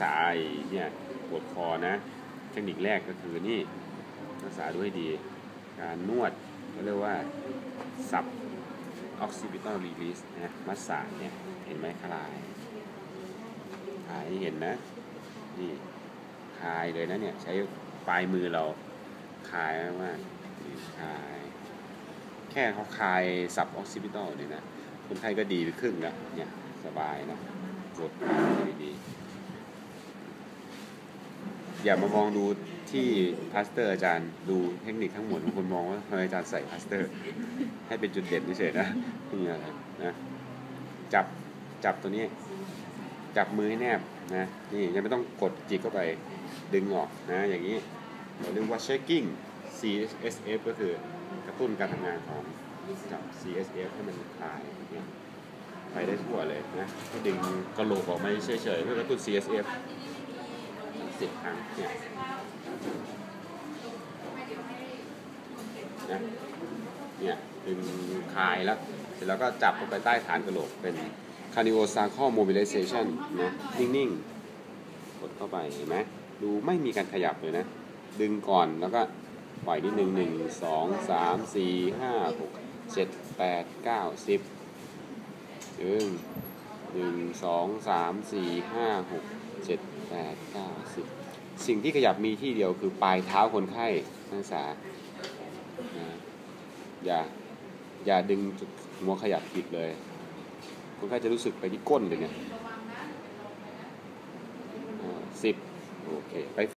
ษาไอ้เนี่ยปวดคอนะเทคนิคแรกก็คือนี่รักษาด้วยดี การนวดก็เรียกว่าสับ occipital release นะมัสสาเนี่ยเห็นไหมคลายคลายให้เห็นนะนี่คลายเลยนะเนี่ยใช้ปลายมือเราคลายมากๆคลายแค่เขาคลายสับ occipital เนี่ยนะคนไข้ก็ดีไปครึ่งล้วเนี่ยสบายนะกดดีดี อย่ามามองดูที่พลาสเตอร์อาจารย์ดูเทคนิคทั้งหมดบางคนมองว่าทำไมอาจารย์ใส่พลาสเตอร์ ให้เป็นจุดเด่นเฉยๆนะนี่อะไรนะจับจับตัวนี้ จับมือให้แนบนะนี่ยังไม่ต้องกดจิกเข้าไปดึงออกนะอย่างนี้เราเรียกว่า shaking CSF ก็คือกระตุ้นการทำงานของจับ CSF ให้มันคลายเนี่ยไปได้ทั่วเลยนะก็ดึงกระโหลกออกมาเฉยๆเพื่อกระตุ้น CSF สิบครั้งเนี่ยนะเนี่ยดึงคายแล้ว เสร็จแล้วก็จับเข้าไปใต้ฐานกระโหลกเป็น cardiovascular mobilization นะนิ่งๆ กดเข้าไปเห็นไหมดูไม่มีการขยับเลยนะ ดึงก่อนแล้วก็ปล่อยนิดหนึ่งหนึ่งสองสามสี่ห้าหกเจ็ดแปดเก้าสิบดึงหนึ่งสองสามสี่ห้าหก เจ็ดแปดเก้าสิบสิ่งที่ขยับมีที่เดียวคือปลายเท้าคนไข้นักศึกษานะอย่าอย่าดึงหัวขยับผิดเลย คนไข้จะรู้สึกไปที่ก้นเลยเนี่ยสิบโอเคไป